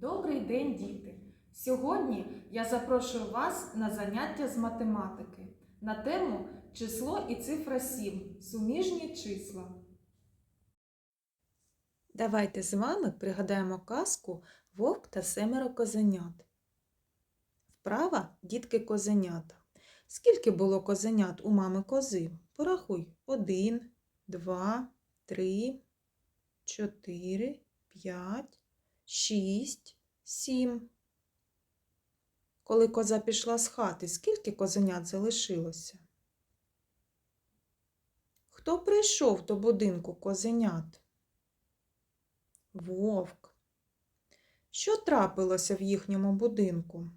Добрий день, діти! Сьогодні я запрошую вас на заняття з математики на тему число і цифра 7. Суміжні числа. Давайте з вами пригадаємо казку Вовк та семеро козенят. Вправа дітки козенята. Скільки було козенят у мами кози? Порахуй. Один, два, три, чотири, п'ять, шість, сім. Коли коза пішла з хати, скільки козенят залишилося? Хто прийшов до будинку козенят? Вовк. Що трапилося в їхньому будинку?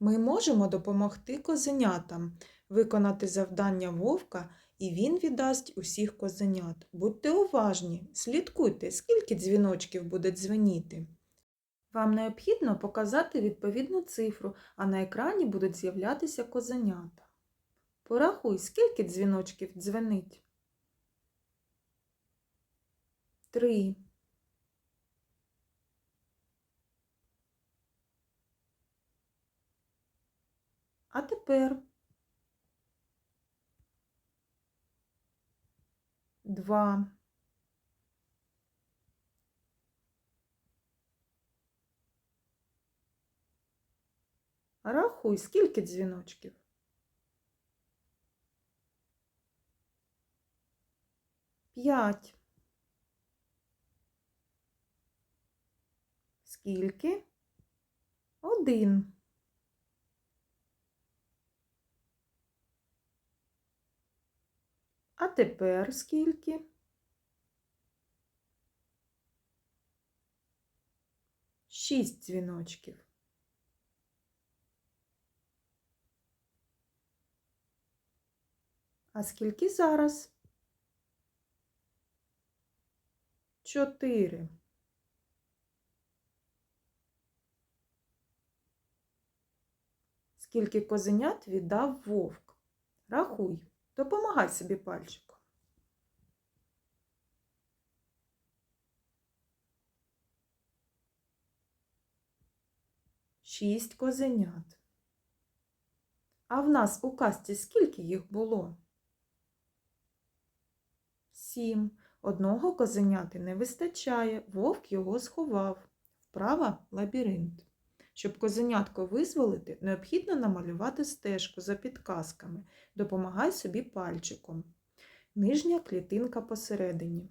Ми можемо допомогти козенятам виконати завдання вовка, і він віддасть усіх козенят. Будьте уважні, слідкуйте, скільки дзвіночків буде дзвеніти. Вам необхідно показати відповідну цифру, а на екрані будуть з'являтися козенята. Порахуй, скільки дзвіночків дзвенить. Три. А тепер два. Рахуй, скільки дзвіночків? П'ять. Скільки? Один. А тепер скільки? Шість дзвіночків. А скільки зараз? Чотири. Скільки козенят віддав вовк? Рахуй, допомагай собі пальчиком. Шість козенят. А в нас у касті скільки їх було? Сім. Одного козеняти не вистачає, вовк його сховав. Вправа лабіринт. Щоб козенятко визволити, необхідно намалювати стежку за підказками. Допомагай собі пальчиком. Нижня клітинка посередині.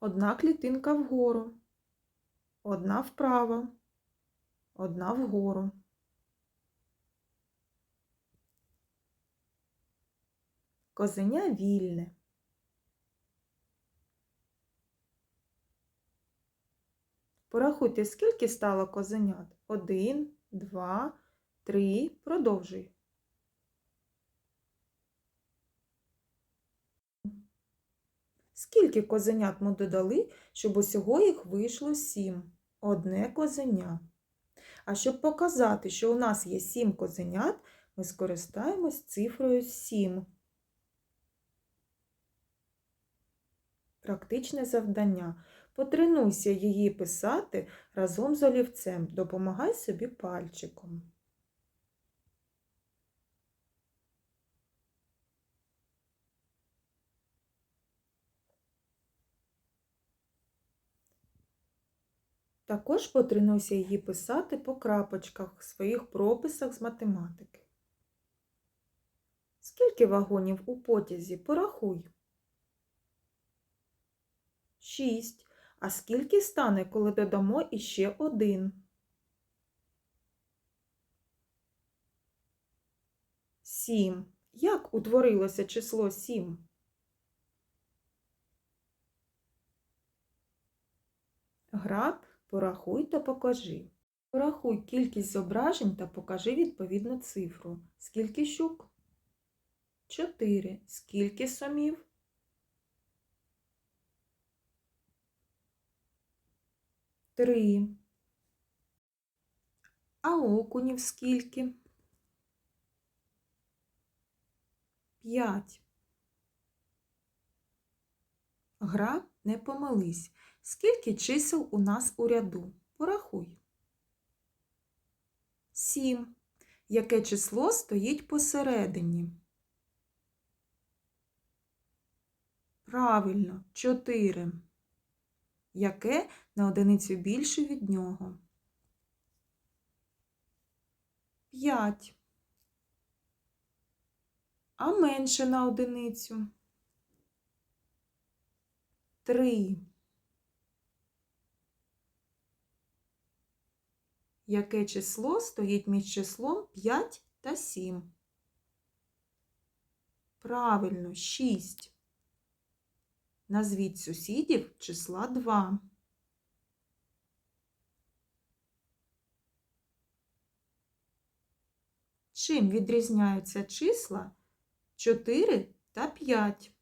Одна клітинка вгору, одна вправо, одна вгору. Козеня вільне. Порахуйте, скільки стало козенят? Один, два, три. Продовжуй. Скільки козенят ми додали, щоб усього їх вийшло сім? Одне козеня. А щоб показати, що у нас є сім козенят, ми скористаємось цифрою 7. Практичне завдання. Потренуйся її писати разом з олівцем. Допомагай собі пальчиком. Також потренуйся її писати по крапочках в своїх прописах з математики. Скільки вагонів у потязі? Порахуй. Шість. А скільки стане, коли додамо іще один? Сім. Як утворилося число сім? Граб, порахуй та покажи. Порахуй кількість зображень та покажи відповідну цифру. Скільки щук? Чотири. Скільки сомів? Три. А окунів скільки? П'ять. Гра Не помились. Скільки чисел у нас у ряду? Порахуй. Сім. Яке число стоїть посередині? Правильно, 4. Яке на одиницю більше від нього? 5. А менше на одиницю? 3. Яке число стоїть між числом 5 та 7? Правильно, 6. Назвіть сусідів числа 2. Чим відрізняються числа 4 та 5?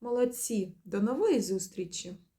Молодці! До нової зустрічі!